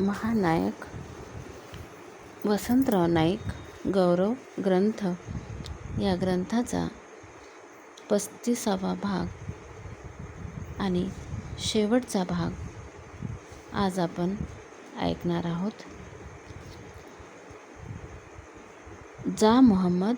महानायक वसंतराव नाईक गौरव ग्रंथ या ग्रंथाचा पस्तीसावा भाग आणि शेवटचा भाग आज आपण ऐकणार आहोत. जा मोहम्मद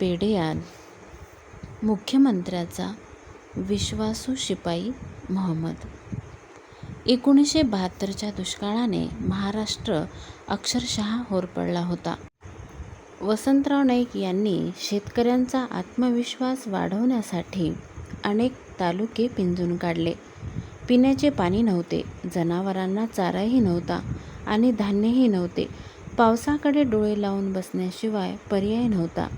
पेडेयाल मुख्यमंत्र्याचा विश्वासू शिपाई मोहम्मद. एकोणीसशे बहात्तरच्या दुष्काळाने महाराष्ट्र अक्षरशः होरपळला होता. वसंतराव नाईक यांनी शेतकऱ्यांचा आत्मविश्वास वाढवण्यासाठी अनेक तालुके पिंजून काढले. पिण्याचे पाणी नव्हते जनावरांना चाराही नव्हता आणि धान्यही नव्हते. पावसाकडे डोळे लावून बसण्याशिवाय पर्याय नव्हता.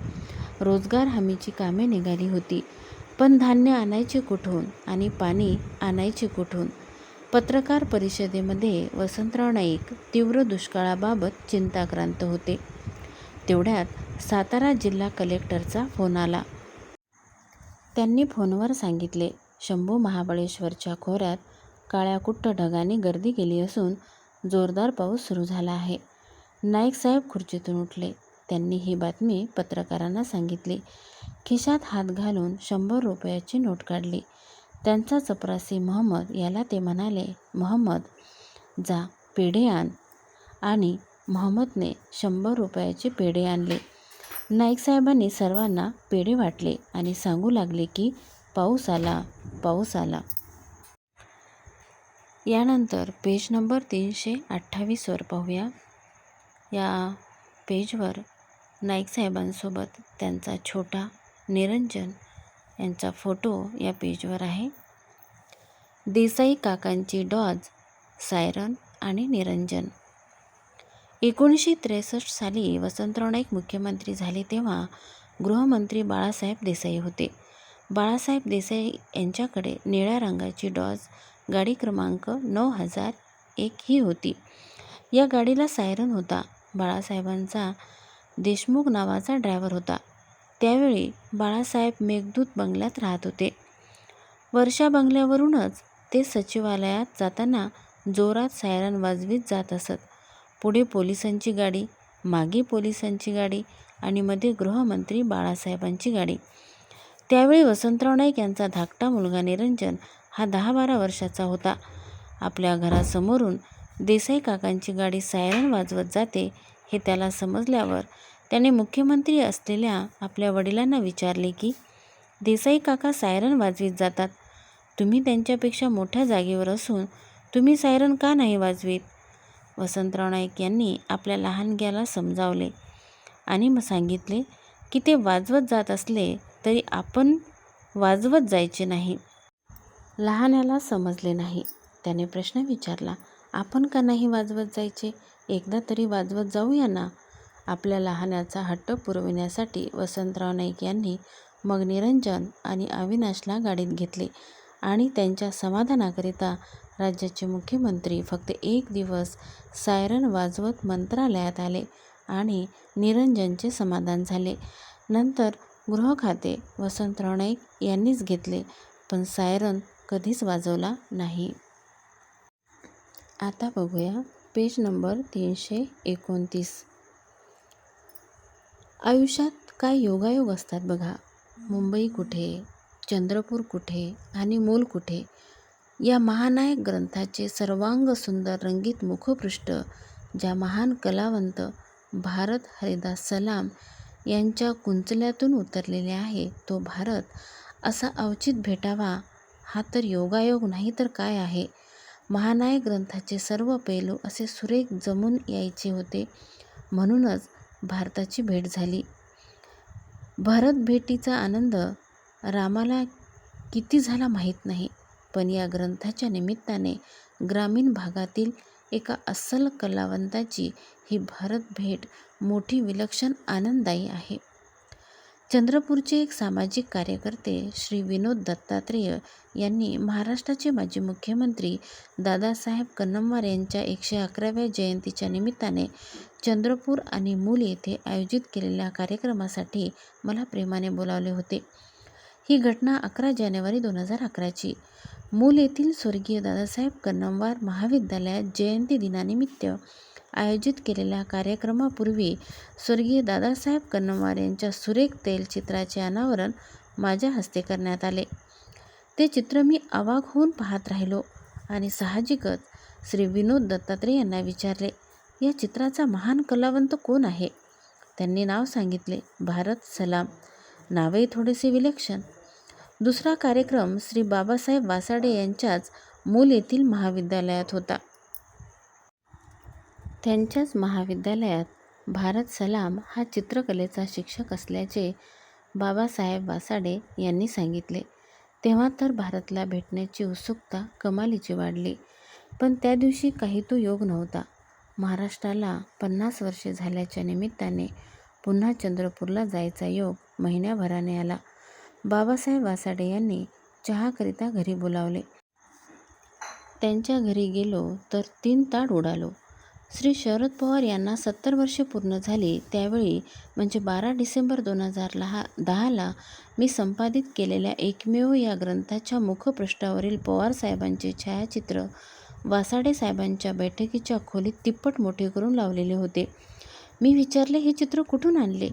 रोजगार हमीची कामे निघाली होती पण धान्य आणायचे कुठून आणि पाणी आणायचे कुठून? पत्रकार परिषदेमध्ये वसंतराव नाईक तीव्र दुष्काळाबाबत चिंताक्रांत होते. तेवढ्यात सातारा जिल्हा कलेक्टरचा फोन आला. त्यांनी फोनवर सांगितले शंभू महाबळेश्वरच्या खोऱ्यात काळ्याकुट्ट ढगाने गर्दी केली असून जोरदार पाऊस सुरू झाला आहे. नाईकसाहेब खुर्चीतून उठले. त्यांनी ही बातमी पत्रकारांना सांगितली. खिशात हात घालून शंभर रुपयाची नोट काढली. त्यांचा चपरासी महम्मद याला ते म्हणाले महम्मद जा पेढे आण. आणि महम्मदने शंभर रुपयाचे पेढे आणले. नाईकसाहेबांनी सर्वांना पेढे वाटले आणि सांगू लागले की पाऊस आला पाऊस आला. यानंतर पेज नंबर तीनशे अठ्ठावीसवर पाहूया. या पेजवर नाईकसाहेबांसोबत त्यांचा छोटा निरंजन यांचा फोटो या पेजवर आहे. देसाई काकांची डॉज सायरन आणि निरंजन. एकोणीसशे त्रेसष्ट साली वसंतराव नाईक मुख्यमंत्री झाले तेव्हा गृहमंत्री बाळासाहेब देसाई होते. बाळासाहेब देसाई यांच्याकडे निळ्या रंगाची डॉज गाडी क्रमांक नऊ हजार एक ही होती. या गाडीला सायरन होता. बाळासाहेबांचा देशमुख नावाचा ड्रायव्हर होता. त्यावेळी बाळासाहेब मेघदूत बंगल्यात राहत होते. वर्षा बंगल्यावरूनच ते सचिवालयात जाताना जोरात सायरन वाजवीत जात असत. पुढे पोलिसांची गाडी मागे पोलिसांची गाडी आणि मध्ये गृहमंत्री बाळासाहेबांची गाडी. त्यावेळी वसंतराव नाईक यांचा धाकटा मुलगा निरंजन हा दहा बारा वर्षाचा होता. आपल्या घरासमोरून देसाई काकांची गाडी सायरन वाजवत जाते हे त्याला समजल्यावर त्याने मुख्यमंत्री असलेल्या आपल्या वडिलांना विचारले की देसाई काका सायरन वाजवीत जातात. तुम्ही त्यांच्यापेक्षा मोठ्या जागेवर असून तुम्ही सायरन का नाही वाजवीत? वसंतराव नाईक यांनी आपल्या लहानग्याला समजावले आणि मग सांगितले की ते वाजवत जात असले तरी आपण वाजवत जायचे नाही. लहान्याला समजले नाही. त्याने प्रश्न विचारला आपण का नाही वाजवत जायचे? एकदा तरी वाजवत जाऊया ना. आपल्या लहानाचा हट्ट पुरविण्यासाठी वसंतराव नाईक यांनी मग निरंजन आणि अविनाशला गाडीत घेतले आणि त्यांच्या समाधानाकरिता राज्याचे मुख्यमंत्री फक्त एक दिवस सायरन वाजवत मंत्रालयात आले आणि निरंजनचे समाधान झाले. नंतर गृह खाते वसंतराव नाईक यांनीच घेतले पण सायरन कधीच वाजवला नाही. आता बघूया पेज नंबर तीनशे एकोणतीस. आयुष्यात काय योगायोग असतात बघा. मुंबई कुठे? चंद्रपूर कुठे? आणि मूल कुठे? या महानायक ग्रंथाचे सर्वांग सुंदर रंगीत मुखपृष्ठ ज्या महान कलावंत भारत हरिदास सलाम यांच्या कुंचल्यातून उतरलेले आहे तो भारत. असा अवचित भेटावा हा तर योगायोग नाही तर काय आहे? महानायक ग्रंथाचे सर्व पैलू असे सुरेख जमून यायचे होते. म्हणूनच भारताची भेट झाली. भारत भेटीचा आनंद रामाला किती झाला माहीत नाही पण या ग्रंथाच्या निमित्ताने ग्रामीण भागातील एका अस्सल कलावंताची ही भारत भेट मोठी विलक्षण आनंददायी आहे. चंद्रपूरचे एक सामाजिक कार्यकर्ते श्री विनोद दत्तात्रेय यांनी महाराष्ट्राचे माजी मुख्यमंत्री दादासाहेब कन्नमवार यांच्या एकशे अकराव्या जयंतीच्या निमित्ताने चंद्रपूर आणि मूल येथे आयोजित केलेल्या कार्यक्रमासाठी मला प्रेमाने बोलावले होते. ही घटना अकरा जानेवारी दोन हजार अकराची. मूल येथील स्वर्गीय दादासाहेब कन्नमवार महाविद्यालयात जयंती दिनानिमित्त आयोजित केलेल्या कार्यक्रमापूर्वी स्वर्गीय दादासाहेब कन्नमवार यांच्या सुरेख तैलचित्राचे अनावरण माझ्या हस्ते करण्यात आले. ते चित्र मी अवाक होऊन पाहत राहिलो आणि साहजिकच श्री विनोद दत्तात्रय यांना विचारले या चित्राचा महान कलावंत कोण आहे? त्यांनी नाव सांगितले भारत सलाम. नावही थोडेसे विलक्षण. दुसरा कार्यक्रम श्री बाबासाहेब वासाडे यांच्याच मूल येथील महाविद्यालयात होता. त्यांच्याच महाविद्यालयात भारत सलाम हा चित्रकलेचा शिक्षक असल्याचे बाबासाहेब वासाडे यांनी सांगितले. तेव्हा तर भारतला भेटण्याची उत्सुकता कमालीची वाढली पण त्या दिवशी काही तो योग नव्हता. महाराष्ट्राला पन्नास वर्षे झाल्याच्या निमित्ताने पुन्हा चंद्रपूरला जायचा योग महिन्याभराने आला. बाबासाहेब वासाडे यांनी चहाकरिता घरी बोलावले. त्यांच्या घरी गेलो तर तीन ताड उडालो. श्री शरद पवार यांना सत्तर वर्षे पूर्ण झाली. त्यावेळी म्हणजे बारा डिसेंबर दोन हजार लहा दहाला मी संपादित केलेल्या एकमेव या ग्रंथाच्या मुखपृष्ठावरील पवार साहेबांचे छायाचित्र वासाडे साहेबांच्या बैठकीच्या खोलीत तिप्पट मोठे करून लावलेले होते. मी विचारले हे चित्र कुठून आणले?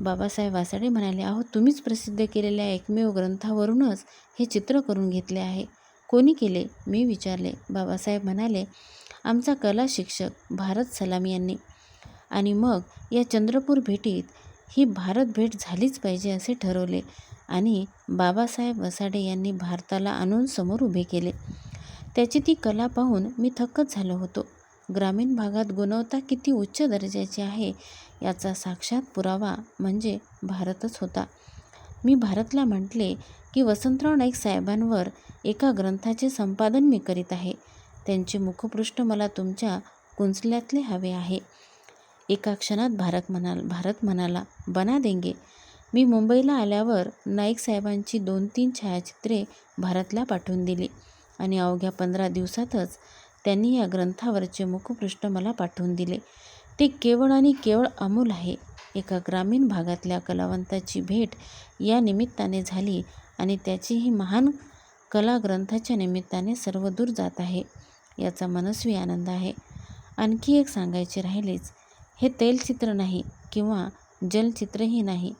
बाबासाहेब वासाडे म्हणाले अहो तुम्हीच प्रसिद्ध केलेल्या एकमेव ग्रंथावरूनच हे चित्र करून घेतले आहे. कोणी केले? मी विचारले. बाबासाहेब म्हणाले आमचा कला शिक्षक भारत सलाम यांनी. आणि मग या चंद्रपूर भेटीत ही भारत भेट झालीच पाहिजे असे ठरवले आणि बाबासाहेब वसाडे यांनी भारताला आणून समोर उभे केले. त्याची ती कला पाहून मी थक्कच झालो होतो. ग्रामीण भागात गुणवत्ता किती उच्च दर्जाची आहे याचा साक्षात पुरावा म्हणजे भारतच होता. मी भारतला म्हटले की वसंतराव नाईक साहेबांवर एका ग्रंथाचे संपादन मी करीत आहे. त्यांचे मुखपृष्ठ मला तुमच्या कुंचल्यातले हवे आहे. एका क्षणात भारत म्हणाल भारत म्हणाला बना देंगे. मी मुंबईला आल्यावर नाईक साहेबांची दोन तीन छायाचित्रे भारतला पाठवून दिली आणि अवघ्या पंधरा दिवसातच त्यांनी या ग्रंथावरचे मुखपृष्ठ मला पाठवून दिले. ते केवळ आणि केवळ अमूल आहे. एका ग्रामीण भागातल्या कलावंताची भेट या निमित्ताने झाली आणि त्याची ही महान कला ग्रंथाच्या निमित्ताने सर्वदूर जात आहे. याचा मनस्वी आनंद आहे. आणखी एक सांगायचे राहिलेच हे तैलचित्र नाही किंवा जलचित्रही नाही.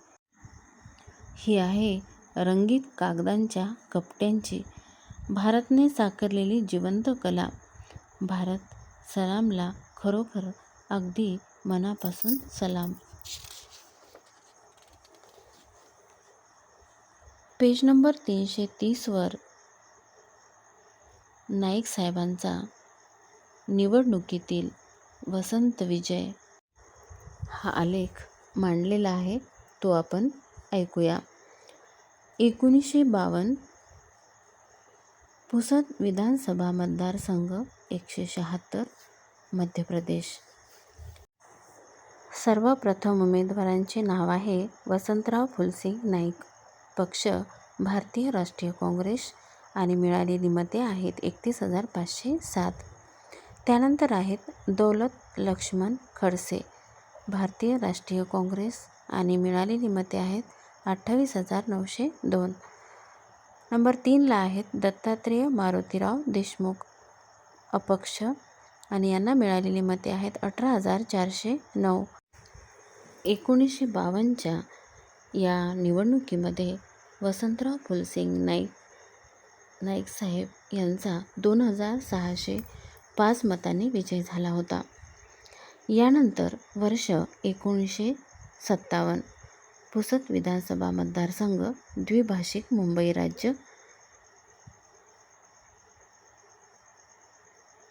ही आहे रंगीत कागदांच्या कपट्यांची भारतने साकारलेली जिवंत कला. भारत सलामला खरोखर अगदी मनापासून सलाम. पेज नंबर तीनशे तीसवर नाईक साहेबांचा निवडणुकीतील वसंत विजय हा आलेख मांडलेला आहे तो आपण ऐकूया. एकोणीसशे बावन्न पुसद विधानसभा मतदारसंघ एकशे शहात्तर मध्य प्रदेश. सर्वप्रथम उमेदवारांचे नाव आहे वसंतराव फुलसिंग नाईक. पक्ष भारतीय राष्ट्रीय काँग्रेस आणि मिळालेली मते आहेत एकतीस हजार पाचशे सात. त्यानंतर आहेत दौलत लक्ष्मण खडसे भारतीय राष्ट्रीय काँग्रेस आणि मिळालेली मते आहेत अठ्ठावीस हजार नऊशे दोन. नंबर तीनला आहेत दत्तात्रेय मारुतीराव देशमुख अपक्ष आणि यांना मिळालेली मते आहेत अठरा हजार चारशे नऊ. एकोणीसशे बावन्नच्या या निवडणुकीमध्ये वसंतराव फुलसिंग नाईक नाईक साहेब यांचा दोन हजार सहाशे पाच मतांनी विजय झाला होता. यानंतर वर्ष एकोणीसशे सत्तावन्न पुसद विधानसभा मतदारसंघ द्विभाषिक मुंबई राज्य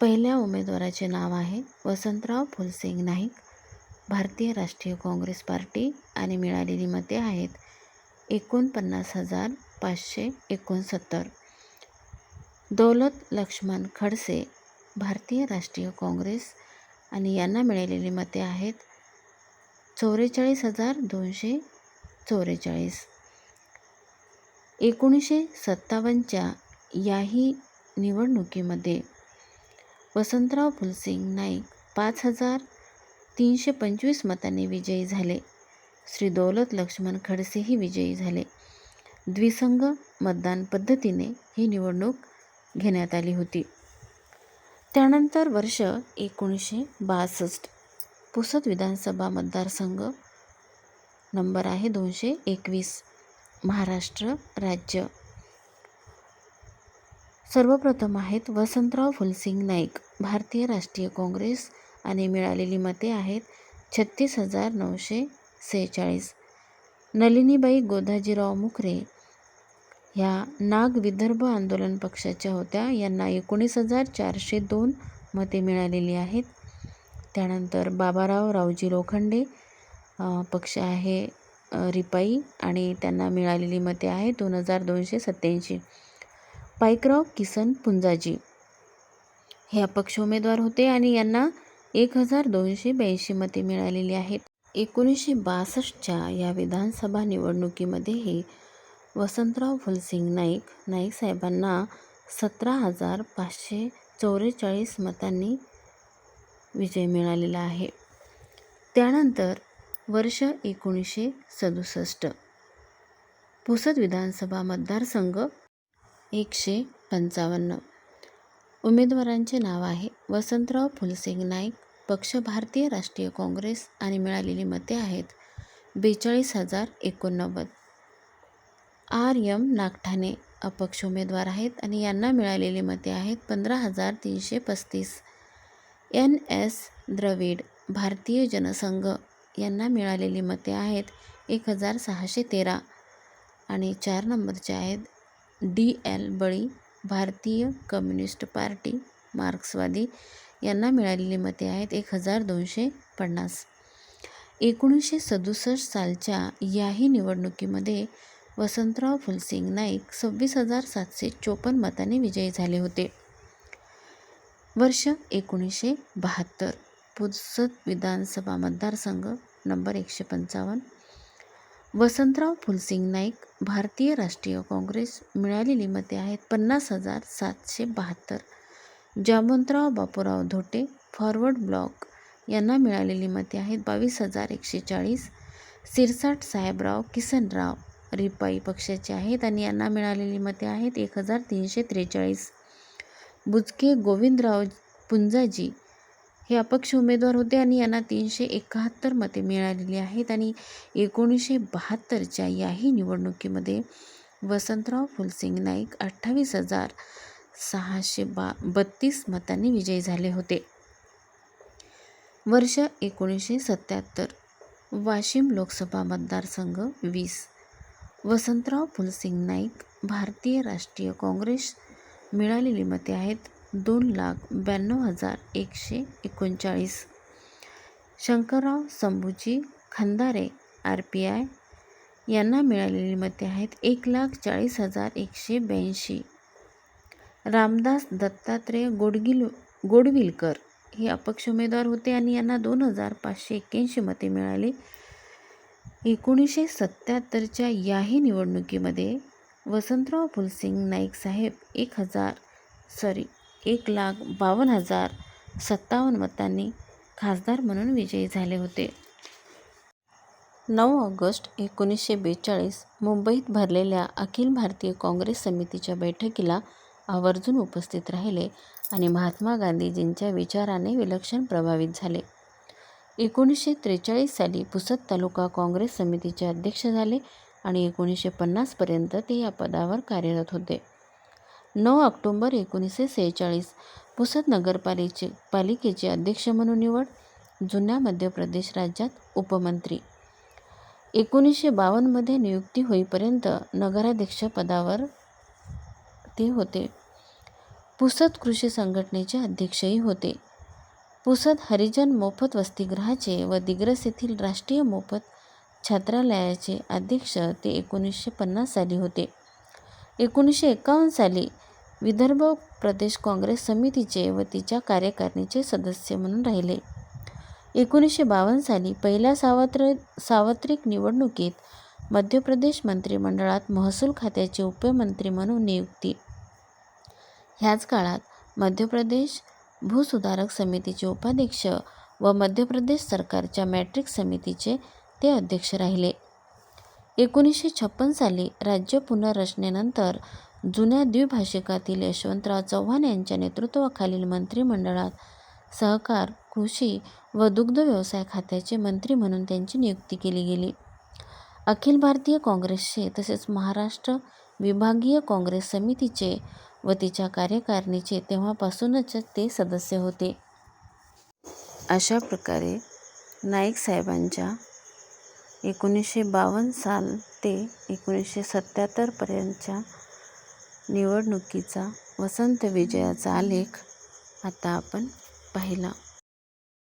पहिल्या उमेदवाराचे नाव आहे वसंतराव फुलसिंग नाईक. भारतीय राष्ट्रीय काँग्रेस पार्टी आणि मिळालेली मते आहेत एकोणपन्नास हजार पाचशे एकोणसत्तर. दौलत लक्ष्मण खडसे भारतीय राष्ट्रीय काँग्रेस आणि यांना मिळालेली मते आहेत चौवेचाळीस हजार दोनशे चौवेचाळीस एकोणीसशे सत्तावन्नच्या याही निवडणुकीमध्ये वसंतराव फुलसिंग नाईक पाच हजार तीनशे पंचवीस मतांनी विजयी झाले. श्री दौलत लक्ष्मण खडसेही विजयी झाले. द्विसंग मतदान पद्धतीने ही निवडणूक घेण्यात आली होती. त्यानंतर वर्ष एकोणीसशे बासष्ट पुसद विधानसभा मतदारसंघ नंबर आहे दोनशे एकवीस महाराष्ट्र राज्य. सर्वप्रथम आहेत वसंतराव फुलसिंग नाईक. भारतीय राष्ट्रीय काँग्रेस आणि मिळालेली मते आहेत छत्तीस हजार नऊशे सेहेचाळीस. नलिनीबाई गोदाजीराव मुखरे ह्या नाग विदर्भ आंदोलन पक्षाच्या होत्या. यांना एकोणीस हजार चारशे दोन मते मिळालेली आहेत. त्यानंतर बाबाराव रावजी लोखंडे पक्ष आहे रिपाई आणि त्यांना मिळालेली मते आहे दोन हजार दोनशे सत्त्याऐंशी. पाईकराव किसन पुंजाजी हे अपक्ष उमेदवार होते आणि यांना एक हजार दोनशे ब्याऐंशी मते मिळालेली आहेत. एकोणीसशे बासष्टच्या या विधानसभा निवडणुकीमध्येही वसंतराव फुलसिंग नाईक नाईक साहेबांना सतरा हजार पाचशे चौवेचाळीस मतांनी विजय मिळालेला आहे. त्यानंतर वर्ष एकोणीसशे सदुसष्ट पुसद विधानसभा मतदारसंघ एकशे पंचावन्न. उमेदवारांचे नाव आहे वसंतराव फुलसिंग नाईक पक्ष भारतीय राष्ट्रीय काँग्रेस आणि मिळालेली मते आहेत बेचाळीस हजार एकोणनव्वद. आर यम नागठाणे अपक्ष उमेदवार आहेत आणि यांना मिळालेली मते आहेत पंधरा हजार तीनशे पस्तीस. एन एस द्रविड भारतीय जनसंघ यांना मिळालेली मते आहेत एक हजार सहाशे तेरा आणि चार नंबरचे आहेत डी एल बळी भारतीय कम्युनिस्ट पार्टी मार्क्सवादी यांना मिळालेली मते आहेत एक हजार दोनशे पन्नास. एकोणीसशे सदुसष्ट सालच्या याही निवडणुकीमध्ये वसंतराव फुलसिंग नाईक सव्वीस हजार सातशे चोपन्न मतांनी विजयी झाले होते. वर्ष एकोणीसशे बहात्तर पुसद विधानसभा मतदारसंघ नंबर एकशे पंचावन्न. वसंतराव फुलसिंग नाईक भारतीय राष्ट्रीय काँग्रेस मिळालेली मते आहेत पन्नास हजार सातशे बहात्तर. जामवंतराव बापूराव धोटे फॉरवर्ड ब्लॉक यांना मिळालेली मते आहेत बावीस हजार एकशे चाळीस. सिरसाट साहेबराव किसनराव रिपाई पक्षाचे आहेत आणि यांना मिळालेली मते आहेत एक हजार तीनशे त्रेचाळीस. बुचके गोविंदराव पुंजाजी हे अपक्ष उमेदवार होते आणि यांना तीनशे एकाहत्तर मते मिळालेली आहेत आणि एकोणीसशे बहात्तरच्या याही निवडणुकीमध्ये वसंतराव फुलसिंग नाईक अठ्ठावीस हजार सहाशे बा बत्तीस मतांनी विजयी झाले होते. वर्ष एकोणीसशे सत्त्याहत्तर वाशिम लोकसभा मतदारसंघ वीस. वसंतराव फुलसिंग नाईक भारतीय राष्ट्रीय काँग्रेस मिळालेली मते आहेत दोन लाख ब्याण्णव हजार एकशे एकोणचाळीस. Shankarrao Sambhuji Khandare R P I यांना मिळालेली मते आहेत एक लाख चाळीस हजार एकशे ब्याऐंशी. रामदास दत्तात्रेय गोडगिल गोडविलकर हे अपक्ष उमेदवार होते आणि यांना दोन हजार पाचशे एक्क्याऐंशी मते मिळाली. एकोणीसशे सत्त्याहत्तरच्या याही निवडणुकीमध्ये वसंतराव फुलसिंग नाईक साहेब एक हजार सॉरी एक लाख बावन्न हजार सत्तावन्न मतांनी खासदार म्हणून विजयी झाले होते. नऊ ऑगस्ट एकोणीसशे बेचाळीस मुंबईत भरलेल्या अखिल भारतीय काँग्रेस समितीच्या बैठकीला आवर्जून उपस्थित राहिले आणि महात्मा गांधीजींच्या विचाराने विलक्षण प्रभावित झाले. एकोणीसशे त्रेचाळीस साली पुसद तालुका काँग्रेस समितीचे अध्यक्ष झाले आणि एकोणीसशे पन्नासपर्यंत ते या पदावर कार्यरत होते. नऊ ऑक्टोंबर एकोणीसशे सेहेचाळीस पुसद नगरपालिके पालिकेचे अध्यक्ष म्हणून निवड जुन्या मध्य प्रदेश राज्यात उपमंत्री. एकोणीसशे बावन्नमध्ये नियुक्ती होईपर्यंत नगराध्यक्ष पदावर ते होते. पुसद कृषी संघटनेचे अध्यक्षही होते. पुसद हरिजन मोफत वसतिगृहाचे व दिग्रस येथील राष्ट्रीय मोफत छात्रालयाचे अध्यक्ष ते एकोणीसशे पन्नास साली होते. एकोणीसशे एकावन्न साली विदर्भ प्रदेश काँग्रेस समितीचे व तिच्या कार्यकारिणीचे सदस्य म्हणून राहिले. एकोणीसशे बावन्न साली पहिल्या सावत्र सार्वत्रिक निवडणुकीत मध्य प्रदेश मंत्रिमंडळात महसूल खात्याचे उपमंत्री म्हणून नियुक्ती. ह्याच काळात मध्य प्रदेश भूसुधारक समितीचे उपाध्यक्ष व मध्य प्रदेश सरकारच्या मॅट्रिक समितीचे ते अध्यक्ष राहिले एकोणीसशे छप्पन साली राज्य पुनर्रचनेनंतर जुन्या द्विभाषिकातील यशवंतराव चव्हाण यांच्या नेतृत्वाखालील मंत्रिमंडळात सहकार, कृषी व दुग्धव्यवसाय खात्याचे मंत्री म्हणून त्यांची नियुक्ती केली गेली. अखिल भारतीय काँग्रेसचे तसेच महाराष्ट्र विभागीय काँग्रेस समितीचे व तिच्या कार्यकारिणीचे तेव्हापासूनच ते सदस्य होते. अशा प्रकारे नाईक साहेबांच्या एकोणीसशे बावन्न साल ते एकोणीसशे सत्याहत्तरपर्यंतच्या निवडणुकीचा वसंत विजयाचा आलेख आता आपण पाहिला.